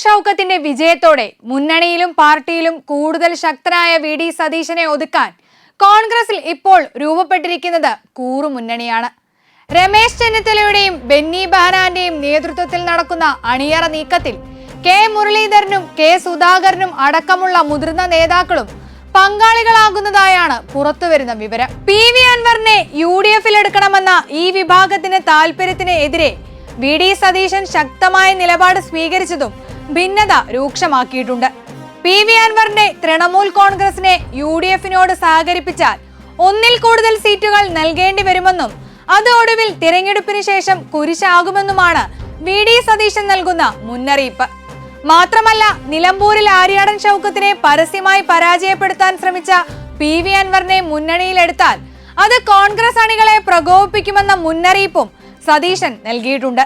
ഷൗക്കത്തിന്റെ വിജയത്തോടെ മുന്നണിയിലും പാർട്ടിയിലും കൂടുതൽ ശക്തനായ വി ഡി സതീശനെ ഒതുക്കാൻ കോൺഗ്രസിൽ ഇപ്പോൾ രൂപപ്പെട്ടിരിക്കുന്നത് കൂറുമുന്നണിയാണ് രമേശ് ചെന്നിത്തലയുടെയും ബെന്നി ബഹനാന്റെയും നേതൃത്വത്തിൽ നടക്കുന്ന അണിയറ നീക്കത്തിൽ കെ മുരളീധരനും കെ സുധാകരനും അടക്കമുള്ള മുതിർന്ന നേതാക്കളും പങ്കാളികളാകുന്നതായാണ് പുറത്തുവരുന്ന വിവരം. പി വി അൻവറിനെ യു ഡി എഫിൽ എടുക്കണമെന്ന ഈ വിഭാഗത്തിന്റെ താല്പര്യത്തിന് എതിരെ വി ഡി സതീശൻ ശക്തമായ നിലപാട് സ്വീകരിച്ചതും ഭിന്നത രൂക്ഷമാക്കിയിട്ടുണ്ട്. പി വി അൻവറിന്റെ തൃണമൂൽ കോൺഗ്രസിനെ യു ഡി എഫിനോട് സഹകരിപ്പിച്ചാൽ ഒന്നിൽ കൂടുതൽ സീറ്റുകൾ നൽകേണ്ടി വരുമെന്നും അത് ഒടുവിൽ തിരഞ്ഞെടുപ്പിന് ശേഷം കുരിശാകുമെന്നുമാണ് വി ഡി സതീശൻ നൽകുന്ന മുന്നറിയിപ്പ്. മാത്രമല്ല നിലമ്പൂരിൽ ആര്യാടൻ ഷൗക്കത്തിനെ പരസ്യമായി പരാജയപ്പെടുത്താൻ ശ്രമിച്ച പി വി അൻവറിനെ മുന്നണിയിലെടുത്താൽ അത് കോൺഗ്രസ് അണികളെ പ്രകോപിപ്പിക്കുമെന്ന മുന്നറിയിപ്പും സതീശൻ നൽകിയിട്ടുണ്ട്.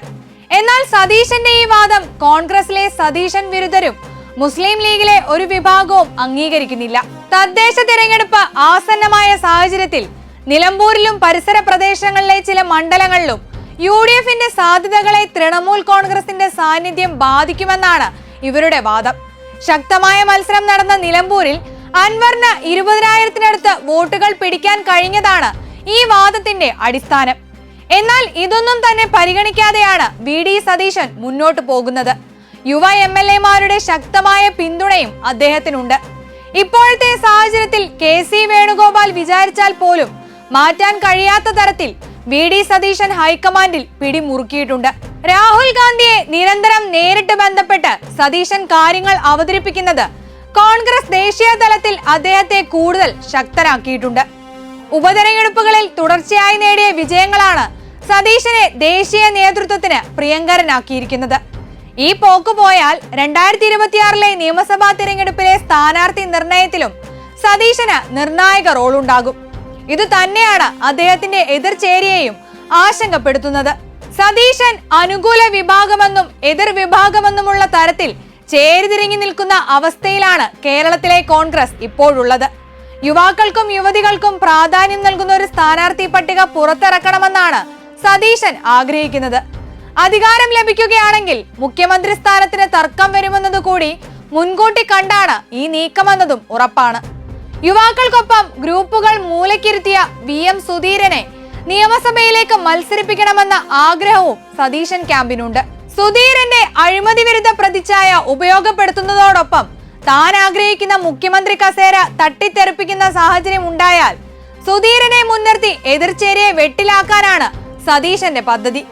എന്നാൽ സതീശന്റെ ഈ വാദം കോൺഗ്രസിലെ സതീശൻ വിരുദ്ധരും മുസ്ലിം ലീഗിലെ ഒരു വിഭാഗവും അംഗീകരിക്കുന്നില്ല. തദ്ദേശ തിരഞ്ഞെടുപ്പ് ആസന്നമായ സാഹചര്യത്തിൽ നിലമ്പൂരിലും പരിസര പ്രദേശങ്ങളിലെ ചില മണ്ഡലങ്ങളിലും യു ഡി എഫിന്റെ സാധ്യതകളെ തൃണമൂൽ കോൺഗ്രസിന്റെ സാന്നിധ്യം ബാധിക്കുമെന്നാണ് ഇവരുടെ വാദം. ശക്തമായ മത്സരം നടന്ന നിലമ്പൂരിൽ അൻവറിന് ഇരുപതിനായിരത്തിനടുത്ത് വോട്ടുകൾ പിടിക്കാൻ കഴിഞ്ഞതാണ് ഈ വാദത്തിന്റെ അടിസ്ഥാനം. എന്നാൽ ഇതൊന്നും തന്നെ പരിഗണിക്കാതെയാണ് വി ഡി സതീശൻ മുന്നോട്ട് പോകുന്നത്. യുവ എം എൽ എമാരുടെ ശക്തമായ പിന്തുണയും അദ്ദേഹത്തിനുണ്ട്. ഇപ്പോഴത്തെ സാഹചര്യത്തിൽ കെ സി വേണുഗോപാൽ വിചാരിച്ചാൽ പോലും മാറ്റാൻ കഴിയാത്ത തരത്തിൽ വി ഡി സതീശൻ ഹൈക്കമാൻഡിൽ പിടിമുറുക്കിയിട്ടുണ്ട്. രാഹുൽ ഗാന്ധിയെ നിരന്തരം നേരിട്ട് ബന്ധപ്പെട്ട് സതീശൻ കാര്യങ്ങൾ അവതരിപ്പിക്കുന്നത് കോൺഗ്രസ് ദേശീയ തലത്തിൽ അദ്ദേഹത്തെ കൂടുതൽ ശക്തനാക്കിയിട്ടുണ്ട് ഉപതെരഞ്ഞെടുപ്പുകളിൽ തുടർച്ചയായി നേടിയ വിജയങ്ങളാണ് സതീശനെ ദേശീയ നേതൃത്വത്തിന് പ്രിയങ്കരനാക്കിയിരിക്കുന്നത്. ഈ പോക്ക് പോയാൽ രണ്ടായിരത്തി ഇരുപത്തിയാറിലെ നിയമസഭാ തിരഞ്ഞെടുപ്പിലെ സ്ഥാനാർത്ഥി നിർണയത്തിലും സതീശന് നിർണായക റോളുണ്ടാകും. ഇത് തന്നെയാണ് അദ്ദേഹത്തിന്റെ എതിർചേരിയെയും ആശങ്കപ്പെടുത്തുന്നത്. സതീശൻ അനുകൂല വിഭാഗമെന്നും എതിർ വിഭാഗമെന്നുമുള്ള തരത്തിൽ ചേരിതിരിഞ്ഞു നിൽക്കുന്ന അവസ്ഥയിലാണ് കേരളത്തിലെ കോൺഗ്രസ് ഇപ്പോഴുള്ളത്. യുവാക്കൾക്കും യുവതികൾക്കും പ്രാധാന്യം നൽകുന്ന ഒരു സ്ഥാനാർത്ഥി പട്ടിക പുറത്തിറക്കണമെന്നാണ് സതീശൻ ആഗ്രഹിക്കുന്നത്. അധികാരം ലഭിക്കുകയാണെങ്കിൽ മുഖ്യമന്ത്രി സ്ഥാനത്തിന് തർക്കം വരുമെന്നത് കൂടി മുൻകൂട്ടി കണ്ടാണ് ഈ നീക്കമെന്നതും ഉറപ്പാണ്. യുവാക്കൾക്കൊപ്പം ഗ്രൂപ്പുകൾ മൂലക്കിരുത്തിയ വി എം സുധീരനെ നിയമസഭയിലേക്ക് മത്സരിപ്പിക്കണമെന്ന ആഗ്രഹവും സതീശൻ ക്യാമ്പിനുണ്ട്. സുധീരന്റെ അഴിമതി വിരുദ്ധ പ്രതിച്ഛായ ഉപയോഗപ്പെടുത്തുന്നതോടൊപ്പം താൻ ആഗ്രഹിക്കുന്ന മുഖ്യമന്ത്രി കസേര തട്ടിത്തെറിപ്പിക്കുന്ന സാഹചര്യം ഉണ്ടായാൽ സുധീരനെ മുൻനിർത്തി എതിർചേരിയെ വെട്ടിലാക്കാനാണ് സതീശന്റെ പദ്ധതി.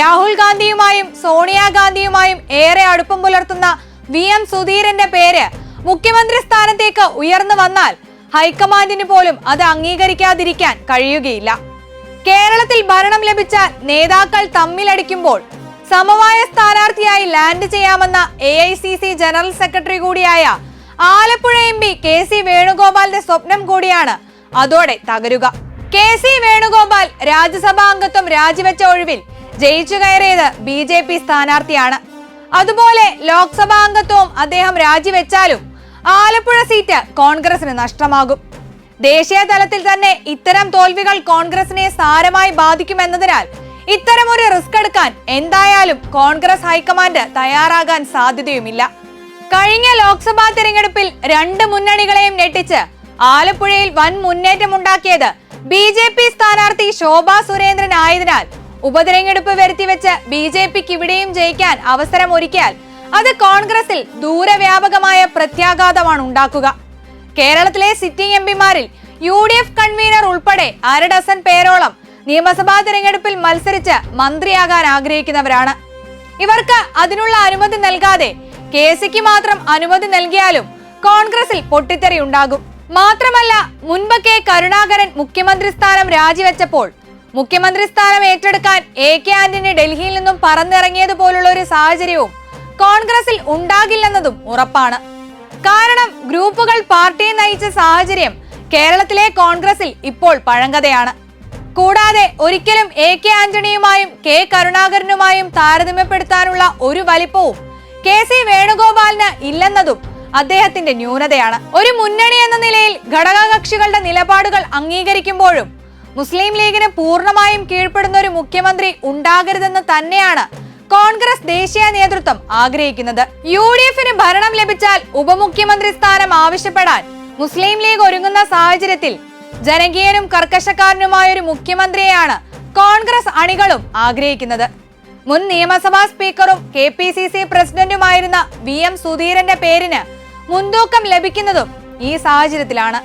രാഹുൽ ഗാന്ധിയുമായും സോണിയാഗാന്ധിയുമായും ഏറെ അടുപ്പം പുലർത്തുന്ന വി എം സുധീരന്റെ പേര് മുഖ്യമന്ത്രി സ്ഥാനത്തേക്ക് ഉയർന്നു വന്നാൽ ഹൈക്കമാൻഡിന് പോലും അത് അംഗീകരിക്കാതിരിക്കാൻ കഴിയുകയില്ല. കേരളത്തിൽ ഭരണം ലഭിച്ചാൽ നേതാക്കൾ തമ്മിലടിക്കുമ്പോൾ സമവായ സ്ഥാനാർത്ഥിയായി land ചെയ്യാമെന്ന A I C C general secretary കൂടിയായ Alappuzha M P K C വേണുഗോപാലിന്റെ സ്വപ്നം കൂടിയാണ് അതോടെ തകരുക. കെ സി വേണുഗോപാൽ രാജ്യസഭാ അംഗത്വം രാജിവെച്ച ഒഴിവിൽ ജയിച്ചു കയറിയത് ബി ജെ പി സ്ഥാനാർത്ഥിയാണ്. അതുപോലെ ലോക്സഭാ അംഗത്വവും അദ്ദേഹം രാജിവെച്ചാലും ആലപ്പുഴ സീറ്റ് കോൺഗ്രസിന് നഷ്ടമാകും. ദേശീയ തലത്തിൽ തന്നെ ഇത്തരം തോൽവികൾ കോൺഗ്രസിനെ സാരമായി ബാധിക്കുമെന്നതിനാൽ ഇത്തരമൊരു റിസ്ക് എടുക്കാൻ എന്തായാലും കോൺഗ്രസ് ഹൈക്കമാൻഡ് തയ്യാറാകാൻ സാധ്യതയുമില്ല. കഴിഞ്ഞ ലോക്സഭാ തിരഞ്ഞെടുപ്പിൽ രണ്ട് മുന്നണികളെയും ഞെട്ടിച്ച് ആലപ്പുഴയിൽ വൻ മുന്നേറ്റമുണ്ടാക്കിയത് ബി ജെ പി സ്ഥാനാർത്ഥി ശോഭാ സുരേന്ദ്രൻ ആയതിനാൽ ഉപതെരഞ്ഞെടുപ്പ് വരുത്തിവെച്ച് ബി ജെ പിക്ക് ഇവിടെയും ജയിക്കാൻ അവസരം ഒരുക്കിയാൽ അത് കോൺഗ്രസിൽ ദൂരവ്യാപകമായ പ്രത്യാഘാതമാണ് ഉണ്ടാക്കുക. കേരളത്തിലെ സിറ്റിംഗ് എം പിമാരിൽ യു ഡി എഫ് കൺവീനർ ഉൾപ്പെടെ അര ഡസൻ പേരോളം നിയമസഭാ തെരഞ്ഞെടുപ്പിൽ മത്സരിച്ച് മന്ത്രിയാകാൻ ആഗ്രഹിക്കുന്നവരാണ്. ഇവർക്ക് അതിനുള്ള അനുമതി നൽകാതെ കെ സിക്ക് മാത്രം അനുമതി നൽകിയാലും കോൺഗ്രസിൽ പൊട്ടിത്തെറി ഉണ്ടാകും. മാത്രമല്ല മുൻപ് കെ കരുണാകരൻ മുഖ്യമന്ത്രി സ്ഥാനം രാജിവെച്ചപ്പോൾ മുഖ്യമന്ത്രി സ്ഥാനം ഏറ്റെടുക്കാൻ എ കെ ആന്റണി ഡൽഹിയിൽ നിന്നും പറന്നിറങ്ങിയതുപോലുള്ള ഒരു സാഹചര്യവും കോൺഗ്രസിൽ ഉണ്ടാകില്ലെന്നതും ഉറപ്പാണ്. കാരണം ഗ്രൂപ്പുകൾ പാർട്ടിയെ നയിച്ച സാഹചര്യം കേരളത്തിലെ കോൺഗ്രസിൽ ഇപ്പോൾ പഴങ്കഥയാണ്. കൂടാതെ ഒരിക്കലും എ കെ ആന്റണിയുമായും കെ കരുണാകരനുമായും താരതമ്യപ്പെടുത്താനുള്ള ഒരു വലിപ്പവും കെ സി വേണുഗോപാലിന് ഇല്ലെന്നതും അദ്ദേഹത്തിന്റെ ന്യൂനതയാണ്. ഒരു മുന്നണി എന്ന നിലയിൽ ഘടകകക്ഷികളുടെ നിലപാടുകൾ അംഗീകരിക്കുമ്പോഴും മുസ്ലിം ലീഗിന് പൂർണമായും കീഴ്പ്പെടുന്ന ഒരു മുഖ്യമന്ത്രി ഉണ്ടാകരുതെന്ന് തന്നെയാണ് കോൺഗ്രസ് ദേശീയ നേതൃത്വം ആഗ്രഹിക്കുന്നത്. യു ഡി എഫിന് ഭരണം ലഭിച്ചാൽ ഉപമുഖ്യമന്ത്രി സ്ഥാനം ആവശ്യപ്പെടാൻ മുസ്ലിം ലീഗ് ഒരുങ്ങുന്ന സാഹചര്യത്തിൽ ജനകീയനും കർക്കശക്കാരനുമായ ഒരു മുഖ്യമന്ത്രിയെയാണ് കോൺഗ്രസ് അണികളും ആഗ്രഹിക്കുന്നത്. മുൻ നിയമസഭാ സ്പീക്കറും കെ പി സി സി പ്രസിഡന്റുമായിരുന്ന വി എം സുധീരന്റെ പേരിന് മുൻതൂക്കം ലഭിക്കുന്നതും ഈ സാഹചര്യത്തിലാണ്.